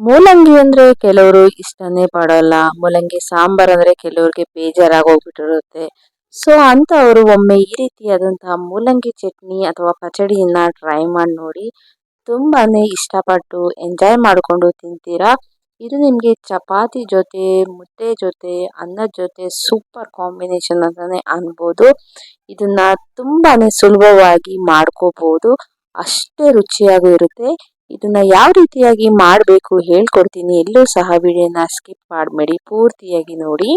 ಮೂಲಂಗಿ ಅಂದ್ರೆ ಕೆಲವರು ಇಷ್ಟನೇ ಪಡೋಲ್ಲ. ಮೂಲಂಗಿ ಸಾಂಬಾರ್ ಅಂದ್ರೆ ಕೆಲವ್ರಿಗೆ ಬೇಜಾರಾಗಿ ಹೋಗ್ಬಿಟ್ಟಿರುತ್ತೆ ಸೊ ಅಂತವರು ಒಮ್ಮೆ ಈ ರೀತಿಯಾದಂತಹ ಮೂಲಂಗಿ ಚಟ್ನಿ ಅಥವಾ ಪಚಡಿಯನ್ನ ಟ್ರೈ ಮಾಡಿ ನೋಡಿ ತುಂಬಾನೇ ಇಷ್ಟಪಟ್ಟು ಎಂಜಾಯ್ ಮಾಡಿಕೊಂಡು ತಿಂತೀರಾ? ಇದು ನಿಮಗೆ ಚಪಾತಿ ಜೊತೆ, ಮುದ್ದೆ ಜೊತೆ ಅನ್ನದ ಜೊತೆ ಸೂಪರ್ ಕಾಂಬಿನೇಷನ್ ಅಂತಾನೆ ಅನ್ಬೋದು. ಇದನ್ನ ತುಂಬಾನೇ ಸುಲಭವಾಗಿ ಮಾಡ್ಕೋಬಹುದು ಅಷ್ಟೇ ರುಚಿಯಾಗೂ ಇರುತ್ತೆ. ಇದನ್ನ ಯಾವ ರೀತಿಯಾಗಿ ಮಾಡಬೇಕು ಹೇಳ್ಕೊಡ್ತೀನಿ, ಎಲ್ಲೂ ಸಹ ವಿಡಿಯೋನ ಸ್ಕಿಪ್ ಮಾಡಬೇಡಿ. ಪೂರ್ತಿಯಾಗಿ ನೋಡಿ.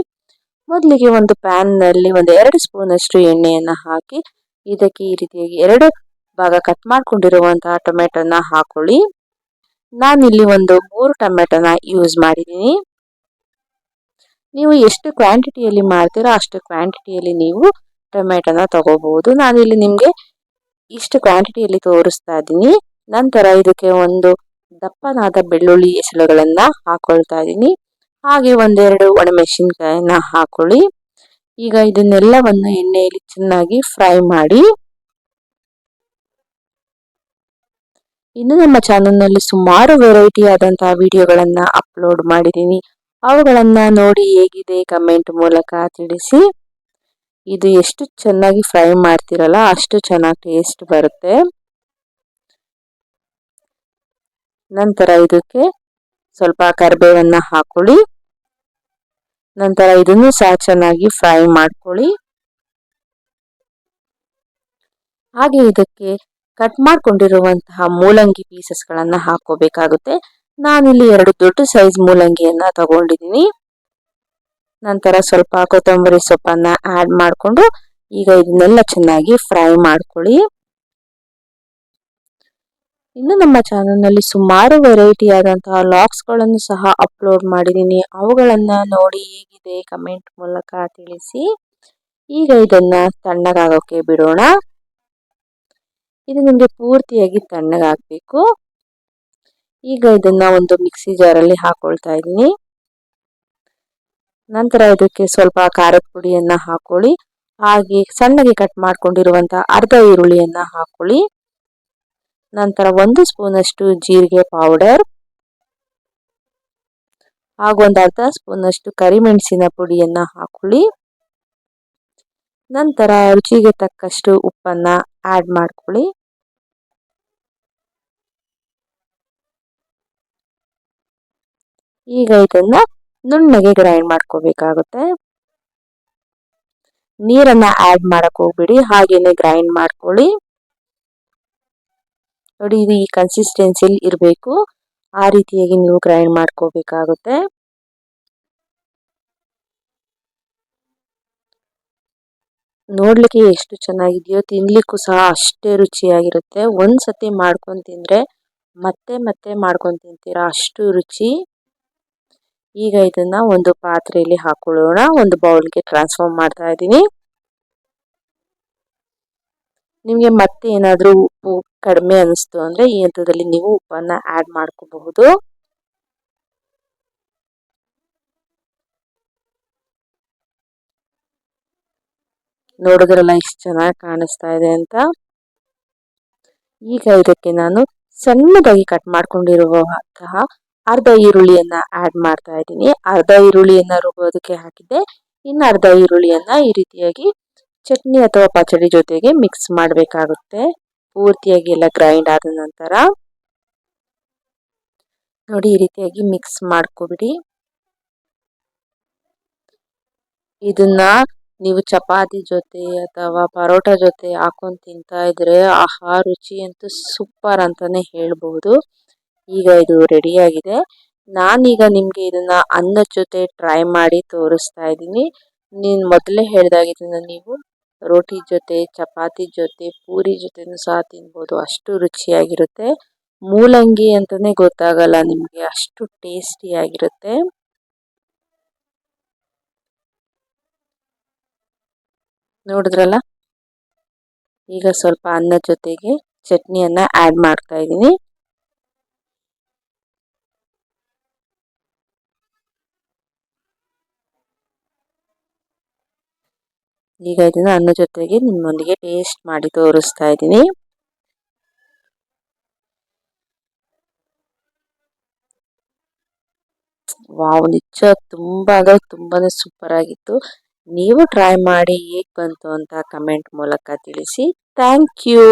ಮೊದಲಿಗೆ ಒಂದು ಪ್ಯಾನ್ನಲ್ಲಿ ಒಂದು ಎರಡು ಸ್ಪೂನಷ್ಟು ಎಣ್ಣೆಯನ್ನ ಹಾಕಿ, ಇದಕ್ಕೆ ಈ ರೀತಿಯಾಗಿ ಎರಡು ಭಾಗ ಕಟ್ ಮಾಡ್ಕೊಂಡಿರುವಂತಹ ಟೊಮೆಟೊನ ಹಾಕೊಳ್ಳಿ. ನಾನಿಲ್ಲಿ ಒಂದು ಮೂರು ಟೊಮೆಟೊನ ಯೂಸ್ ಮಾಡಿದ್ದೀನಿ. ನೀವು ಎಷ್ಟು ಕ್ವಾಂಟಿಟಿಯಲ್ಲಿ ಮಾಡ್ತೀರೋ ಅಷ್ಟು ಕ್ವಾಂಟಿಟಿಯಲ್ಲಿ ನೀವು ಟೊಮೆಟೊನ ತಗೋಬಹುದು. ನಾನಿಲ್ಲಿ ನಿಮಗೆ ಇಷ್ಟು ಕ್ವಾಂಟಿಟಿಯಲ್ಲಿ ತೋರಿಸ್ತಾ ಇದ್ದೀನಿ. ನಂತರ ಇದಕ್ಕೆ ಒಂದು ದಪ್ಪನಾದ ಬೆಳ್ಳುಳ್ಳಿ ಎಸಳುಗಳನ್ನ ಹಾಕೊಳ್ತಾ ಇದ್ದೀನಿ. ಹಾಗೆ ಒಂದೆರಡು ಒಣಮೆಣಸಿನ್ಕಾಯನ್ನ ಹಾಕೊಳ್ಳಿ. ಈಗ ಇದನ್ನೆಲ್ಲವನ್ನು ಎಣ್ಣೆಯಲ್ಲಿ ಚೆನ್ನಾಗಿ ಫ್ರೈ ಮಾಡಿ. ಇನ್ನು ನಮ್ಮ ಚಾನಲ್ನಲ್ಲಿ ಸುಮಾರು ವೆರೈಟಿ ಆದಂತಹ ವಿಡಿಯೋಗಳನ್ನ ಅಪ್ಲೋಡ್ ಮಾಡಿದ್ದೀನಿ. ಅವುಗಳನ್ನ ನೋಡಿ ಹೇಗಿದೆ ಕಮೆಂಟ್ ಮೂಲಕ ತಿಳಿಸಿ. ಇದು ಎಷ್ಟು ಚೆನ್ನಾಗಿ ಫ್ರೈ ಮಾಡ್ತಿರಲ್ಲ ಅಷ್ಟು ಚೆನ್ನಾಗಿ ಟೇಸ್ಟ್ ಬರುತ್ತೆ. ನಂತರ ಇದಕ್ಕೆ ಸ್ವಲ್ಪ ಕರಿಬೇವನ್ನು ಹಾಕೊಳ್ಳಿ. ನಂತರ ಇದನ್ನು ಸಹ ಚೆನ್ನಾಗಿ ಫ್ರೈ ಮಾಡ್ಕೊಳ್ಳಿ. ಹಾಗೆ ಇದಕ್ಕೆ ಕಟ್ ಮಾಡ್ಕೊಂಡಿರುವಂತಹ ಮೂಲಂಗಿ ಪೀಸಸ್ಗಳನ್ನು ಹಾಕೋಬೇಕಾಗುತ್ತೆ ನಾನಿಲ್ಲಿ ಎರಡು ದೊಡ್ಡ ಸೈಜ್ ಮೂಲಂಗಿಯನ್ನ ತಗೊಂಡಿದ್ದೀನಿ. ನಂತರ ಸ್ವಲ್ಪ ಕೊತ್ತಂಬರಿ ಸೊಪ್ಪನ್ನ ಆಡ್ ಮಾಡಿಕೊಂಡು ಈಗ ಇದನ್ನೆಲ್ಲ ಚೆನ್ನಾಗಿ ಫ್ರೈ ಮಾಡ್ಕೊಳ್ಳಿ. ಇನ್ನು ನಮ್ಮ ಚಾನಲ್ನಲ್ಲಿ ಸುಮಾರು ವೆರೈಟಿ ಆದಂತಹ ಲಾಕ್ಸ್ಗಳನ್ನು ಸಹ ಅಪ್ಲೋಡ್ ಮಾಡಿದ್ದೀನಿ. ಅವುಗಳನ್ನು ನೋಡಿ ಹೇಗಿದೆ ಕಮೆಂಟ್ ಮೂಲಕ ತಿಳಿಸಿ. ಈಗ ಇದನ್ನ ತಣ್ಣಗಾಗೋಕ್ಕೆ ಬಿಡೋಣ. ಇದು ನಿಮಗೆ ಪೂರ್ತಿಯಾಗಿ ತಣ್ಣಗಾಗಬೇಕು. ಈಗ ಇದನ್ನ ಒಂದು ಮಿಕ್ಸಿ ಜಾರಲ್ಲಿ ಹಾಕೊಳ್ತಾ ಇದ್ದೀನಿ. ನಂತರ ಇದಕ್ಕೆ ಸ್ವಲ್ಪ ಖಾರದ ಪುಡಿಯನ್ನ ಹಾಕೊಳ್ಳಿ. ಹಾಗೆ ಸಣ್ಣಗೆ ಕಟ್ ಮಾಡ್ಕೊಂಡಿರುವಂತಹ ಅರ್ಧ ಈರುಳ್ಳಿಯನ್ನು ಹಾಕೊಳ್ಳಿ. ನಂತರ ಒಂದು ಸ್ಪೂನ್ ಅಷ್ಟು ಜೀರಿಗೆ ಪೌಡರ್ ಹಾಗೂ ಒಂದು ಅರ್ಧ ಸ್ಪೂನ್ ಅಷ್ಟು ಕರಿಮೆಣಸಿನ ಪುಡಿಯನ್ನ ಹಾಕೊಳ್ಳಿ. ನಂತರ ರುಚಿಗೆ ತಕ್ಕಷ್ಟು ಉಪ್ಪನ್ನ ಆಡ್ ಮಾಡ್ಕೊಳ್ಳಿ. ಈಗ ಇದನ್ನು ನುಣ್ಣಗೆ ಗ್ರೈಂಡ್ ಮಾಡ್ಕೋಬೇಕಾಗುತ್ತೆ. ನೀರನ್ನ ಆಡ್ ಮಾಡಕ್ ಹೋಗ್ಬಿಡಿ, ಹಾಗೇನೆ ಗ್ರೈಂಡ್ ಮಾಡ್ಕೊಳ್ಳಿ. ನೋಡಿ, ಇದು ಈ ಕನ್ಸಿಸ್ಟೆನ್ಸಿಲಿ ಇರಬೇಕು. ಆ ರೀತಿಯಾಗಿ ನೀವು ಗ್ರೈಂಡ್ ಮಾಡ್ಕೋಬೇಕಾಗುತ್ತೆ. ನೋಡ್ಲಿಕ್ಕೆ ಎಷ್ಟು ಚೆನ್ನಾಗಿದೆಯೋ, ತಿನ್ಲಿಕ್ಕೂ ಸಹ ಅಷ್ಟೇ ರುಚಿಯಾಗಿರುತ್ತೆ. ಒಂದ್ಸತಿ ಮಾಡ್ಕೊಂಡು ತಿಂದ್ರೆ ಮತ್ತೆ ಮತ್ತೆ ಮಾಡ್ಕೊಂಡು ತಿಂತೀರಾ, ಅಷ್ಟು ರುಚಿ. ಈಗ ಇದನ್ನ ಒಂದು ಪಾತ್ರೆಯಲ್ಲಿ ಹಾಕೊಳ್ಳೋಣ. ಒಂದು ಬೌಲ್ಗೆ ಟ್ರಾನ್ಸ್ಫಾರ್ಮ್ ಮಾಡ್ತಾ ಇದ್ದೀನಿ. ನಿಮಗೆ ಮತ್ತೆ ಏನಾದರೂ ಉಪ್ಪು ಕಡಿಮೆ ಅನಿಸ್ತು ಅಂದರೆ ಈ ಹಂತದಲ್ಲಿ ನೀವು ಉಪ್ಪನ್ನು ಆ್ಯಡ್ ಮಾಡ್ಕೋಬಹುದು. ನೋಡಿದ್ರಲ್ಲ ಇಷ್ಟು ಚೆನ್ನಾಗಿ ಕಾಣಿಸ್ತಾ ಇದೆ ಅಂತ. ಈಗ ಇದಕ್ಕೆ ನಾನು ಸಣ್ಣದಾಗಿ ಕಟ್ ಮಾಡ್ಕೊಂಡಿರುವಂತಹ ಅರ್ಧ ಈರುಳ್ಳಿಯನ್ನ ಆಡ್ ಮಾಡ್ತಾ ಇದ್ದೀನಿ. ಅರ್ಧ ಈರುಳ್ಳಿಯನ್ನ ರುಬ್ಬೋದಕ್ಕೆ ಹಾಕಿದ್ದೆ. ಇನ್ನು ಅರ್ಧ ಈರುಳ್ಳಿಯನ್ನ ಈ ರೀತಿಯಾಗಿ ಚಟ್ನಿ ಅಥವಾ ಪಚಡಿ ಜೊತೆಗೆ ಮಿಕ್ಸ್ ಮಾಡಬೇಕಾಗುತ್ತೆ. ಪೂರ್ತಿಯಾಗಿ ಎಲ್ಲ ಗ್ರೈಂಡ್ ಆದ ನಂತರ ನೋಡಿ ಈ ರೀತಿಯಾಗಿ ಮಿಕ್ಸ್ ಮಾಡ್ಕೊಬಿಡಿ. ಇದನ್ನ ನೀವು ಚಪಾತಿ ಜೊತೆ ಅಥವಾ ಪರೋಟ ಜೊತೆ ಹಾಕೊಂಡು ತಿಂತಾ ಇದ್ರೆ ಆಹಾ ರುಚಿ ಅಂತೂ ಸೂಪರ್ ಅಂತಾನೆ ಹೇಳ್ಬಹುದು. ಈಗ ಇದು ರೆಡಿಯಾಗಿದೆ ನಾನೀಗ ನಿಮಗೆ ಇದನ್ನ ಅನ್ನದ ಜೊತೆ ಟ್ರೈ ಮಾಡಿ ತೋರಿಸ್ತಾ ಇದ್ದೀನಿ. ನೀನು ಮೊದಲೇ ಹೇಳಿದಾಗ ನೀವು ರೋಟಿ ಜೊತೆ, ಚಪಾತಿ ಜೊತೆ, ಪೂರಿ ಜೊತೆನೂ ಸಹ ತಿನ್ಬೋದು. ಅಷ್ಟು ರುಚಿಯಾಗಿರುತ್ತೆ. ಮೂಲಂಗಿ ಅಂತಲೇ ಗೊತ್ತಾಗಲ್ಲ ನಿಮಗೆ. ಅಷ್ಟು ಟೇಸ್ಟಿಯಾಗಿರುತ್ತೆ ನೋಡಿದ್ರಲ್ಲ? ಈಗ ಸ್ವಲ್ಪ ಅನ್ನದ ಜೊತೆಗೆ ಚಟ್ನಿಯನ್ನು ಆ್ಯಡ್ ಮಾಡ್ತಾ ಇದ್ದೀನಿ. ಈಗ ಇದನ್ನು ಅನ್ನ ಜೊತೆಗೆ ನಿಮ್ಮೊಂದಿಗೆ ಟೇಸ್ಟ್ ಮಾಡಿ ತೋರಿಸ್ತಾ ಇದ್ದೀನಿ. ವಾವ್, ನಿಜ ತುಂಬಾ ಅಂದ್ರೆ ತುಂಬಾನೇ ಸೂಪರ್ ಆಗಿತ್ತು. ನೀವು ಟ್ರೈ ಮಾಡಿ ಹೇಗೆ ಬಂತು ಅಂತ ಕಮೆಂಟ್ ಮೂಲಕ ತಿಳಿಸಿ. Thank you